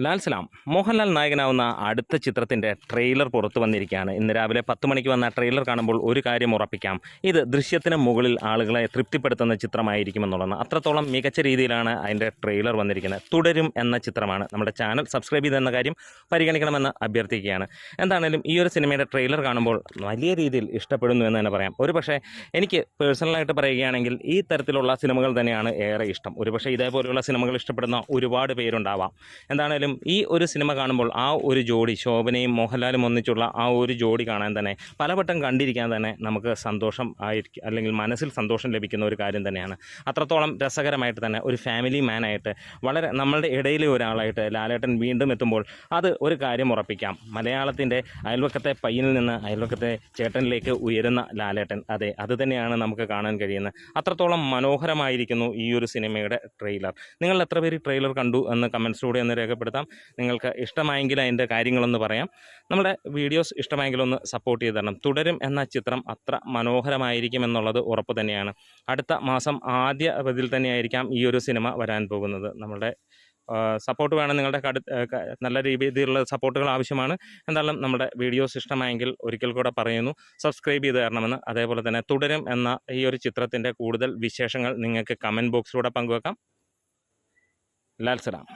ലാൽ സലാം. മോഹൻലാൽ നായകനാവുന്ന അടുത്ത ചിത്രത്തിന്റെ ട്രെയിലർ പുറത്തു വന്നിരിക്കുകയാണ്. ഇന്ന് രാവിലെ പത്ത് മണിക്ക് വന്ന ട്രെയിലർ കാണുമ്പോൾ ഒരു കാര്യം ഉറപ്പിക്കാം. ഇത് ദൃശ്യത്തിന് മുകളിൽ ആളുകളെ തൃപ്തിപ്പെടുത്തുന്ന ചിത്രമായിരിക്കുമെന്നുള്ളതാണ് അത്രത്തോളം മികച്ച രീതിയിലാണ് അതിന്റെ ട്രെയിലർ വന്നിരിക്കുന്നത്. തുടരും എന്ന ചിത്രമാണ്. നമ്മുടെ ചാനൽ സബ്സ്ക്രൈബ് ചെയ്തെന്ന കാര്യം പരിഗണിക്കണമെന്ന് അഭ്യർത്ഥിക്കുകയാണ്. എന്താണേലും ഈ ഒരു സിനിമയുടെ ട്രെയിലർ കാണുമ്പോൾ വലിയ രീതിയിൽ ഇഷ്ടപ്പെടുന്നു എന്ന് തന്നെ പറയാം. ഒരു എനിക്ക് പേഴ്സണലായിട്ട് പറയുകയാണെങ്കിൽ ഈ തരത്തിലുള്ള സിനിമകൾ തന്നെയാണ് ഏറെ ഇഷ്ടം. ഒരുപക്ഷേ ഇതേപോലെയുള്ള സിനിമകൾ ഇഷ്ടപ്പെടുന്ന ഒരുപാട് പേരുണ്ടാവാം. എന്താണേലും ഈ ഒരു സിനിമ കാണുമ്പോൾ ആ ഒരു ജോഡി ശോഭനയും മോഹൻലാലും ഒന്നിച്ചുള്ള ആ ഒരു ജോഡി കാണാൻ തന്നെ പലവട്ടം കണ്ടിരിക്കാൻ തന്നെ നമുക്ക് സന്തോഷം ആയിരിക്കും അല്ലെങ്കിൽ മനസ്സിൽ സന്തോഷം ലഭിക്കുന്ന ഒരു കാര്യം തന്നെയാണ്. അത്രത്തോളം രസകരമായിട്ട് തന്നെ ഒരു ഫാമിലി മാനായിട്ട് വളരെ നമ്മളുടെ ഇടയിലെ ഒരാളായിട്ട് ലാലേട്ടൻ വീണ്ടും എത്തുമ്പോൾ അത് ഒരു കാര്യം ഉറപ്പിക്കാം. മലയാളത്തിന്റെ അയൽവക്കത്തെ പയ്യനിൽ നിന്ന് അയൽവക്കത്തെ ചേട്ടനിലേക്ക് ഉയരുന്ന ലാലേട്ടൻ. അതെ അത് തന്നെയാണ് നമുക്ക് കാണാൻ കഴിയുന്നത്. അത്രത്തോളം മനോഹരമായിരിക്കുന്നു ഈ ഒരു സിനിമയുടെ ട്രെയിലർ നിങ്ങൾ എത്ര പേര് ട്രെയിലർ കണ്ടു എന്ന് കമൻസിലൂടെ ഒന്ന് രേഖപ്പെടുത്താം നിങ്ങൾക്ക് ഇഷ്ടമായെങ്കിൽ അതിന്റെ കാര്യങ്ങളൊന്ന് പറയാം. നമ്മുടെ വീഡിയോസ് ഇഷ്ടമായെങ്കിൽ ഒന്ന് സപ്പോർട്ട് ചെയ്ത് തരണം. തുടരും എന്ന ചിത്രം അത്ര മനോഹരമായിരിക്കും എന്നുള്ളത് ഉറപ്പ് തന്നെയാണ്. അടുത്ത മാസം ആദ്യ പതിൽ തന്നെയായിരിക്കാം ഈ ഒരു സിനിമ വരാൻ പോകുന്നത്. നമ്മുടെ സപ്പോർട്ട് വേണം. നിങ്ങളുടെ കടു നല്ല രീതിയിലുള്ള സപ്പോർട്ടുകൾ ആവശ്യമാണ്. എന്തായാലും നമ്മുടെ വീഡിയോസ് ഇഷ്ടമായെങ്കിൽ ഒരിക്കൽ കൂടെ പറയുന്നു. സബ്സ്ക്രൈബ് ചെയ്ത് തരണമെന്ന്. അതേപോലെ തന്നെ തുടരും എന്ന ഈ ഒരു ചിത്രത്തിന്റെ കൂടുതൽ വിശേഷങ്ങൾ നിങ്ങൾക്ക് കമന്റ് ബോക്സിലൂടെ പങ്കുവെക്കാം. ലാൽ സലാം.